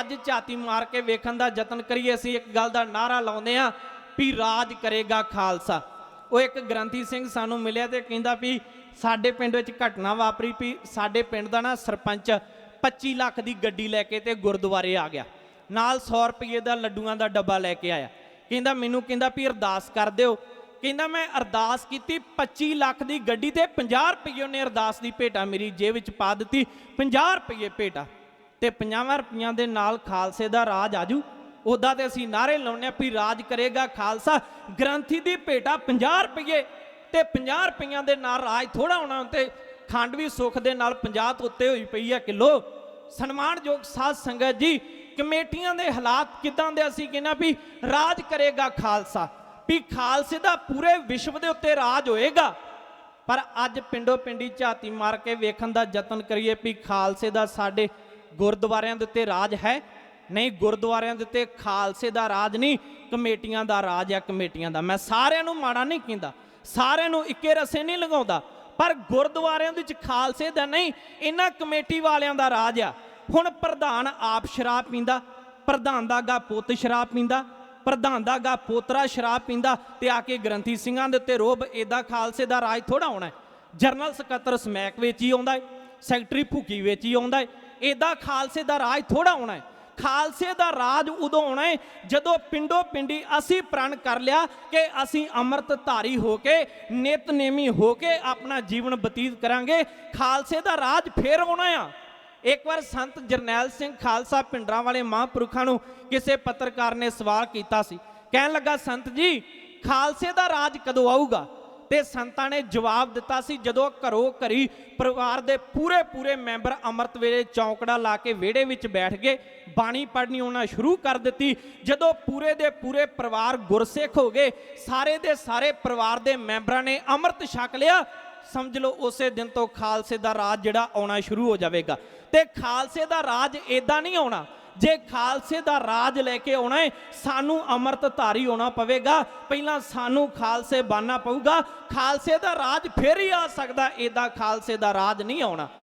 ਅੱਜ ਝਾਤੀ ਮਾਰ ਕੇ ਵੇਖਣ ਦਾ ਯਤਨ ਕਰੀਏ, ਅਸੀਂ ਇੱਕ ਗੱਲ ਦਾ ਨਾਰਾ ਲਾਉਂਦੇ ਆ ਵੀ ਰਾਜ ਕਰੇਗਾ ਖਾਲਸਾ। ਉਹ ਇੱਕ ਗ੍ਰੰਥੀ ਸਿੰਘ ਸਾਨੂੰ ਮਿਲਿਆ ਤੇ ਕਹਿੰਦਾ ਵੀ ਸਾਡੇ ਪਿੰਡ ਵਿੱਚ ਘਟਨਾ ਵਾਪਰੀ ਵੀ ਸਾਡੇ ਪਿੰਡ ਦਾ ਨਾ ਸਰਪੰਚ 25 ਲੱਖ ਦੀ ਗੱਡੀ ਲੈ ਕੇ ਤੇ ਗੁਰਦੁਆਰੇ ਆ ਗਿਆ। ਨਾਲ 100 ਰੁਪਏ ਦਾ ਲੱਡੂਆਂ ਦਾ ਡੱਬਾ ਲੈ ਕੇ ਆਇਆ। ਕਹਿੰਦਾ, ਮੈਨੂੰ ਕਹਿੰਦਾ ਵੀ ਅਰਦਾਸ ਕਰ ਦਿਓ। ਕਹਿੰਦਾ, ਮੈਂ ਅਰਦਾਸ ਕੀਤੀ 25 ਲੱਖ ਦੀ ਗੱਡੀ ਤੇ 50 ਰੁਪਏ ਨੇ ਅਰਦਾਸ ਦੀ ਭੇਟਾ ਮੇਰੀ ਜੇਬ ਵਿੱਚ ਪਾ ਦਿੱਤੀ 50 ਰੁਪਏ ਭੇਟਾ। ਤੇ 50 ਰੁਪਈਆਂ ਦੇ ਨਾਲ ਖਾਲਸੇ ਦਾ ਰਾਜ ਆਜੂ। ਉਦਾਂ ਤੇ ਅਸੀਂ ਨਾਰੇ ਲਾਉਂਦੇ ਹਾਂ ਵੀ ਰਾਜ ਕਰੇਗਾ ਖਾਲਸਾ। ਗ੍ਰੰਥੀ ਦੀ ਭੇਟਾ 50 ਰੁਪਏ ਤੇ 50 ਰੁਪਈਆਂ ਦੇ ਨਾਲ ਰਾਜ ਥੋੜਾ ਹੋਣਾ ਤੇ ਖੰਡ ਵੀ ਸੁੱਖ ਦੇ ਨਾਲ 50 ਤੋਂ ਉੱਤੇ ਹੋਈ ਪਈ ਆ ਕਿਲੋ। ਸਨਮਾਨਯੋਗ ਸਾਧ ਸੰਗਤ ਜੀ, ਕਮੇਟੀਆਂ ਦੇ ਹਾਲਾਤ ਕਿਦਾਂ ਦੇ ਅਸੀਂ ਕਹਿੰਨਾ ਵੀ ਰਾਜ ਕਰੇਗਾ ਖਾਲਸਾ। ਵੀ ਖਾਲਸੇ ਦਾ ਪੂਰੇ ਵਿਸ਼ਵ ਦੇ ਉੱਤੇ ਰਾਜ ਹੋਏਗਾ। ਪਰ ਅੱਜ ਪਿੰਡੋ ਪਿੰਡੀ ਝਾਤੀ ਮਾਰ ਕੇ ਵੇਖਣ ਦਾ ਯਤਨ ਕਰੀਏ ਵੀ ਖਾਲਸੇ ਦਾ ਸਾਡੇ ਗੁਰਦੁਆਰਿਆਂ ਦੇ ਉੱਤੇ ਰਾਜ ਹੈ। ਨਹੀਂ, ਗੁਰਦੁਆਰਿਆਂ ਦੇ ਉੱਤੇ ਖਾਲਸੇ ਦਾ ਰਾਜ ਨਹੀਂ, ਕਮੇਟੀਆਂ ਦਾ ਰਾਜ ਹੈ ਕਮੇਟੀਆਂ ਦਾ। ਮੈਂ ਸਾਰਿਆਂ ਨੂੰ ਮਾੜਾ ਨਹੀਂ ਕਹਿੰਦਾ, ਸਾਰਿਆਂ ਨੂੰ ਇੱਕੇ ਰਸੇ ਨਹੀਂ ਲਗਾਉਂਦਾ, ਪਰ ਗੁਰਦੁਆਰਿਆਂ ਦੇ ਵਿੱਚ ਖਾਲਸੇ ਦਾ ਨਹੀਂ, ਇਹਨਾਂ ਕਮੇਟੀ ਵਾਲਿਆਂ ਦਾ ਰਾਜ ਆ। ਹੁਣ ਪ੍ਰਧਾਨ ਆਪ ਸ਼ਰਾਬ ਪੀਂਦਾ, ਪ੍ਰਧਾਨ ਦਾ ਗਾ ਪੁੱਤ ਸ਼ਰਾਬ ਪੀਂਦਾ, ਪ੍ਰਧਾਨ ਦਾ ਗਾ ਪੋਤਰਾ ਸ਼ਰਾਬ ਪੀਂਦਾ ਤੇ ਆ ਕੇ ਗ੍ਰੰਥੀ ਸਿੰਘਾਂ ਦੇ ਉੱਤੇ ਰੋਬ, ਏਦਾਂ ਖਾਲਸੇ ਦਾ ਰਾਜ ਥੋੜਾ ਹੋਣਾ ਹੈ। ਜਰਨਲ ਸਕੱਤਰ ਸਮੈਕ ਵਿੱਚ ਹੀ ਆਉਂਦਾ ਹੈ, ਸੈਕਟਰੀ ਭੁੱਕੀ ਵਿੱਚ ਹੀ ਆਉਂਦਾ ਹੈ ਏਦਾਂ ਖਾਲਸੇ ਦਾ ਰਾਜ ਥੋੜਾ ਹੋਣਾ ਹੈ। ਖਾਲਸੇ ਦਾ ਰਾਜ ਉਦੋਂ ਆਉਣਾ ਹੈ ਜਦੋਂ ਪਿੰਡੋ ਪਿੰਡੀ ਅਸੀਂ ਪ੍ਰਣ ਕਰ ਲਿਆ ਕਿ ਅਸੀਂ ਅੰਮ੍ਰਿਤ ਧਾਰੀ ਹੋ ਕੇ, ਨਿਤਨੇਮੀ ਹੋ ਕੇ ਆਪਣਾ ਜੀਵਨ ਬਤੀਤ ਕਰਾਂਗੇ। ਖਾਲਸੇ ਦਾ ਰਾਜ ਫੇਰ ਆਉਣਾ ਆ। ਇੱਕ ਵਾਰ ਸੰਤ ਜਰਨੈਲ ਸਿੰਘ ਖਾਲਸਾ ਪਿੰਡਰਾਂ ਵਾਲੇ ਮਹਾਂਪੁਰਖਾਂ ਨੂੰ ਕਿਸੇ ਪੱਤਰਕਾਰ ਨੇ ਸਵਾਲ ਕੀਤਾ ਸੀ। ਕਹਿਣ ਲੱਗਾ, ਸੰਤ ਜੀ, ਖਾਲਸੇ ਦਾ ਰਾਜ ਕਦੋਂ ਆਊਗਾ? ਤੇ ਸੰਤਾਂ ਨੇ ਜਵਾਬ ਦਿੱਤਾ ਸੀ, ਜਦੋਂ ਘਰੋਂ ਘਰੀ ਪਰਿਵਾਰ ਦੇ ਪੂਰੇ ਪੂਰੇ ਮੈਂਬਰ ਅੰਮ੍ਰਿਤ ਵੇਲੇ ਚੌਂਕੜਾ ਲਾ ਕੇ ਵਿਹੜੇ ਵਿੱਚ ਬੈਠ ਗਏ, ਬਾਣੀ ਪੜ੍ਹਨੀ ਉਹਨਾਂ ਸ਼ੁਰੂ ਕਰ ਦਿੱਤੀ। ਜਦੋਂ ਪੂਰੇ ਦੇ ਪੂਰੇ ਪਰਿਵਾਰ ਗੁਰਸਿੱਖ ਹੋ ਗਏ, ਸਾਰੇ ਦੇ ਸਾਰੇ ਪਰਿਵਾਰ ਦੇ ਮੈਂਬਰਾਂ ਨੇ ਅੰਮ੍ਰਿਤ ਛਕ ਲਿਆ। ਸਮਝ ਲਓ, ਉਸੇ ਦਿਨ ਤੋਂ ਖਾਲਸੇ ਦਾ ਰਾਜ ਜਿਹੜਾ ਆਉਣਾ ਸ਼ੁਰੂ ਹੋ ਜਾਵੇਗਾ। ਤੇ ਖਾਲਸੇ ਦਾ ਰਾਜ ਏਦਾਂ ਨਹੀਂ ਆਉਣਾ। ਜੇ ਖਾਲਸੇ ਦਾ ਰਾਜ ਲੈ ਕੇ ਆਉਣਾ ਹੈ, ਸਾਨੂੰ ਅੰਮ੍ਰਿਤ ਧਾਰੀ ਹੋਣਾ ਪਵੇਗਾ। ਪਹਿਲਾਂ ਸਾਨੂੰ ਖਾਲਸੇ ਬਾਨਾ ਪਊਗਾ। ਖਾਲਸੇ ਦਾ ਰਾਜ ਫਿਰ ਹੀ ਆ ਸਕਦਾ, ਏਦਾਂ ਖਾਲਸੇ ਦਾ ਰਾਜ ਨਹੀਂ ਆਉਣਾ।